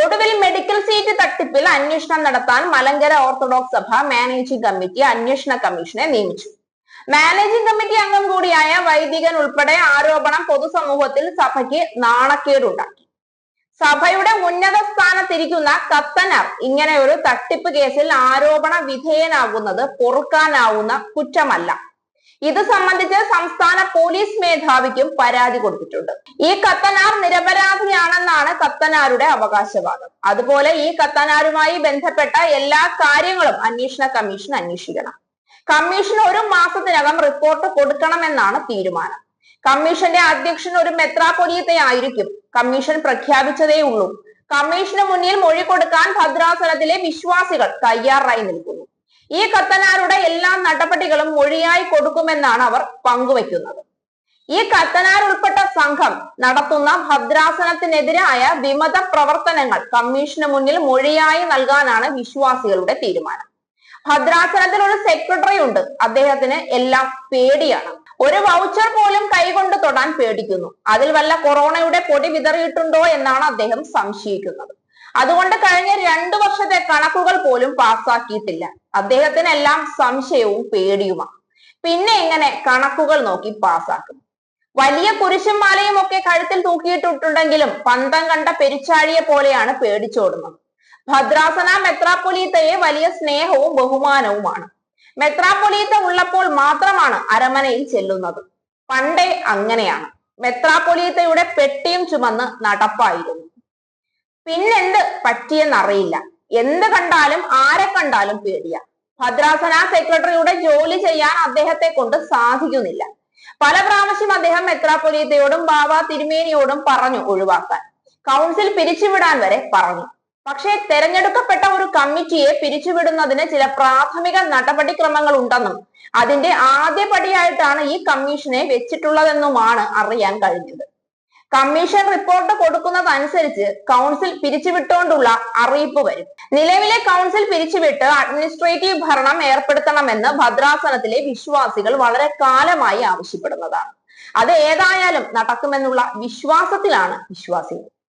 ഒടുവിൽ medical seat തട്ടിപ്പിൽ അന്വേഷണം നടത്താൻ മലങ്കര ഓർത്തഡോക്സ് സഭ മാനേജിംഗ് കമ്മിറ്റി അന്വേഷണ കമ്മീഷനെ നിയമിച്ചു. മാനേജിംഗ് കമ്മിറ്റി അംഗം കൂടിയായ വൈദികൻ ഉൾപ്പെടെ ആരോപണം പൊതുസമൂഹത്തിൽ സഭയ്ക്ക് നാണക്കേടുണ്ടാക്കി. സഭയുടെ ഉന്നത സ്ഥാനത്തിരിക്കുന്ന കത്തനാർ ഇങ്ങനെ ഒരു തട്ടിപ്പ് കേസിൽ ആരോപണ വിധേയനാകുന്നത് പൊറുക്കാനാവുന്ന കുറ്റമല്ല. ഇത് സംബന്ധിച്ച് സംസ്ഥാന പോലീസ് മേധാവിക്കും പരാതി കൊടുത്തിട്ടുണ്ട്. ഈ കത്തനാർ നിരപരാധിയാണെന്നാണ് കത്തനാരുടെ അവകാശവാദം. അതുപോലെ ഈ കത്തനാരുമായി ബന്ധപ്പെട്ട എല്ലാ കാര്യങ്ങളും അന്വേഷണ കമ്മീഷൻ അന്വേഷിക്കണം. കമ്മീഷൻ ഒരു മാസത്തിനകം റിപ്പോർട്ട് കൊടുക്കണമെന്നാണ് തീരുമാനം. കമ്മീഷന്റെ അധ്യക്ഷൻ ഒരു മെത്രാപൊലിയത്തെ ആയിരിക്കും കമ്മീഷൻ പ്രഖ്യാപിച്ചതേ ഉള്ളൂ. കമ്മീഷന് മുന്നിൽ മൊഴി കൊടുക്കാൻ ഭദ്രാസനത്തിലെ വിശ്വാസികൾ തയ്യാറായി നിൽക്കുന്നു. ഈ കത്തനാരുടെ എല്ലാ നടപടികളും മൊഴിയായി കൊടുക്കുമെന്നാണ് അവർ പങ്കുവെക്കുന്നത് ഈ കത്തനാർ ഉൾപ്പെട്ട സംഘം നടത്തുന്ന ഭദ്രാസനത്തിനെതിരായ വിമത പ്രവർത്തനങ്ങൾ കമ്മീഷന് മുന്നിൽ മൊഴിയായി നൽകാനാണ് വിശ്വാസികളുടെ തീരുമാനം. ഭദ്രാസനത്തിൽ ഒരു സെക്രട്ടറി ഉണ്ട്. അദ്ദേഹത്തിന് എല്ലാം പേടിയാണ്. ഒരു വൗച്ചർ പോലും കൈകൊണ്ട് തൊടാൻ പേടിക്കുന്നു. അതിൽ വല്ല കൊറോണയുടെ പൊടി വിതറിയിട്ടുണ്ടോ എന്നാണ് അദ്ദേഹം സംശയിക്കുന്നത്. അതുകൊണ്ട് കഴിഞ്ഞ രണ്ടു വർഷത്തെ കണക്കുകൾ പോലും പാസ്സാക്കിയിട്ടില്ല അദ്ദേഹത്തിനെല്ലാം സംശയവും പേടിയുമാണ്. പിന്നെ എങ്ങനെ കണക്കുകൾ നോക്കി പാസ്സാക്കും വലിയ കുരിശും മാലയും ഒക്കെ കഴുത്തിൽ തൂക്കിയിട്ടിട്ടുണ്ടെങ്കിലും പന്തം കണ്ട പെരിച്ചാഴിയെ പോലെയാണ് പേടിച്ചോടുന്നത്. ഭദ്രാസന മെത്രാപ്പൊലീത്തയെ വലിയ സ്നേഹവും ബഹുമാനവുമാണ്. മെത്രാപ്പൊലീത്ത ഉള്ളപ്പോൾ മാത്രമാണ് അരമനയിൽ ചെല്ലുന്നത്. പണ്ടേ അങ്ങനെയാണ്. മെത്രാപ്പൊലീത്തയുടെ പെട്ടിയും ചുമന്ന് നടപ്പായിരുന്നു. പിന്നെന്ത് പറ്റിയെന്നറിയില്ല എന്ത് കണ്ടാലും ആരെ കണ്ടാലും പേടിയ. ഭദ്രാസന സെക്രട്ടറിയുടെ ജോലി ചെയ്യാൻ അദ്ദേഹത്തെ കൊണ്ട് സാധിക്കുന്നില്ല. പല പ്രാവശ്യം അദ്ദേഹം മെത്രാപ്പൊലീത്തയോടും ബാബ തിരുമേനിയോടും പറഞ്ഞു ഒഴിവാക്കാൻ. കൗൺസിൽ പിരിച്ചുവിടാൻ വരെ പറഞ്ഞു. പക്ഷേ തെരഞ്ഞെടുക്കപ്പെട്ട ഒരു കമ്മിറ്റിയെ പിരിച്ചുവിടുന്നതിന് ചില പ്രാഥമിക നടപടിക്രമങ്ങൾ ഉണ്ടെന്നും അതിന്റെ ആദ്യപടിയായിട്ടാണ് ഈ കമ്മീഷനെ വെച്ചിട്ടുള്ളതെന്നുമാണ് അറിയാൻ കഴിഞ്ഞത്. കമ്മീഷൻ റിപ്പോർട്ട് കൊടുക്കുന്നതനുസരിച്ച് കൗൺസിൽ പിരിച്ചുവിട്ടുകൊണ്ടുള്ള അറിയിപ്പ് വരും. നിലവിലെ കൗൺസിൽ പിരിച്ചുവിട്ട് അഡ്മിനിസ്ട്രേറ്റീവ് ഭരണം ഏർപ്പെടുത്തണമെന്ന് ഭദ്രാസനത്തിലെ വിശ്വാസികൾ വളരെ കാലമായി ആവശ്യപ്പെടുന്നതാണ്. അത് ഏതായാലും നടക്കുമെന്നുള്ള വിശ്വാസത്തിലാണ് വിശ്വാസികൾ.